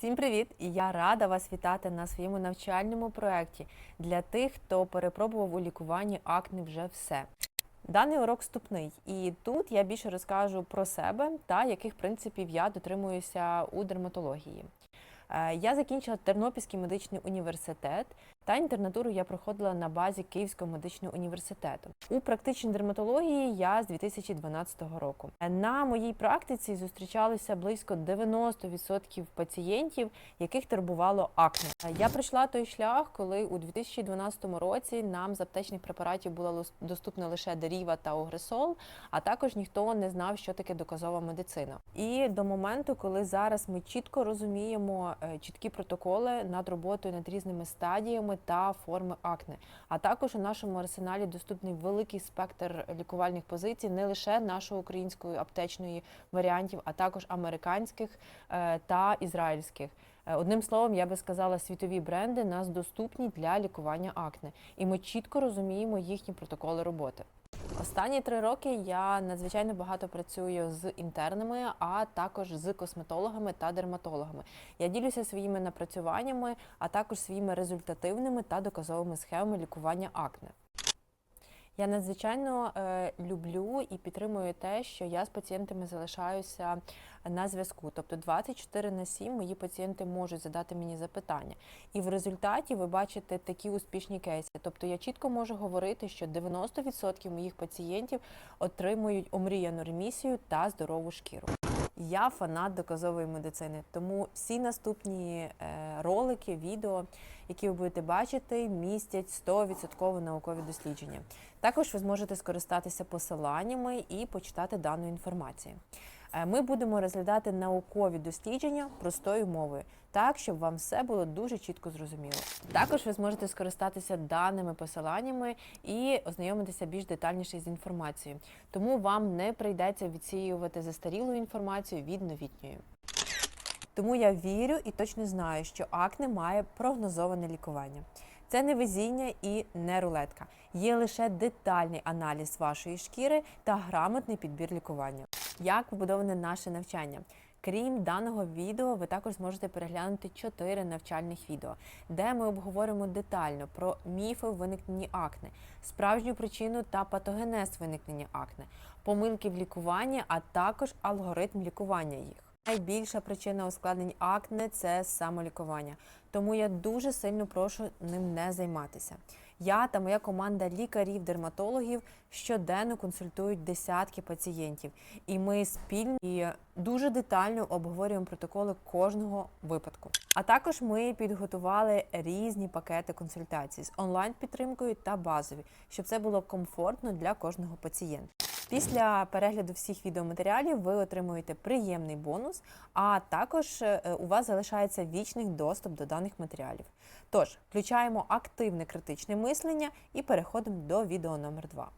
Всім привіт! Я рада вас вітати на своєму навчальному проєкті для тих, хто перепробував у лікуванні акне вже все. Даний урок вступний, і тут я більше розкажу про себе та яких принципів я дотримуюся у дерматології. Е, Я закінчила Тернопільський медичний університет та інтернатуру я проходила на базі Київського медичного університету. У практичній дерматології я з 2012 року. На моїй практиці зустрічалося близько 90% пацієнтів, яких турбувало акне. Я пройшла той шлях, коли у 2012 році нам з аптечних препаратів була лос- доступна лише Деріва та Огресол, а також ніхто не знав, що таке доказова медицина. І до моменту, коли зараз ми чітко розуміємо е, чіткі протоколи над роботою над різними стадіями та форми акне. А також у нашому арсеналі доступний великий спектр лікувальних позицій, не лише нашої української аптечної варіантів, а також американських е, та ізраїльських. Е, Одним словом, я би сказала, світові бренди нас доступні для лікування акне, і ми чітко розуміємо їхні протоколи роботи. Останні три роки я надзвичайно багато працюю з інтернами, а також з косметологами та дерматологами. Я ділюся своїми напрацюваннями, а також своїми результативними та доказовими схемами лікування акне. Я надзвичайно е, люблю і підтримую те, що я з пацієнтами залишаюся на зв'язку. Тобто 24 на 7 мої пацієнти можуть задати мені запитання. І в результаті ви бачите такі успішні кейси. Тобто я чітко можу говорити, що 90% моїх пацієнтів отримують омріяну ремісію та здорову шкіру. Я фанат доказової медицини, тому всі наступні е, ролики, відео, які ви будете бачити, містять 100% наукові дослідження. Також ви зможете скористатися посиланнями і почитати дану інформацію. Е, Ми будемо розглядати наукові дослідження простою мовою, так щоб вам все було дуже чітко зрозуміло. Також ви зможете скористатися даними посиланнями і ознайомитися більш детальніше з інформацією. Тому вам не прийдеться відсіювати застарілу інформацію від новітньої. Тому я вірю і точно знаю, що акне має прогнозоване лікування. Це не везіння і не рулетка. Є лише детальний аналіз вашої шкіри та грамотний підбір лікування. Як побудоване наше навчання? Крім даного відео, ви також зможете переглянути чотири навчальних відео, де ми обговоримо детально про міфи в виникненні акне, справжню причину та патогенез виникнення акне, помилки в лікуванні, а також алгоритм лікування їх. Найбільша причина ускладнень акне це самолікування. Тому я дуже сильно прошу ним не займатися. Я та моя команда лікарів-дерматологів щоденно консультують десятки пацієнтів, і ми спільно і дуже детально обговорюємо протоколи кожного випадку. А також ми підготували різні пакети консультацій з онлайн-підтримкою та базові, щоб це було комфортно для кожного пацієнта. Після перегляду всіх відеоматеріалів ви отримуєте приємний бонус, а також е, у вас залишається вічний доступ до даних матеріалів. Тож, включаємо активне критичне мислення і переходимо до відео номер 2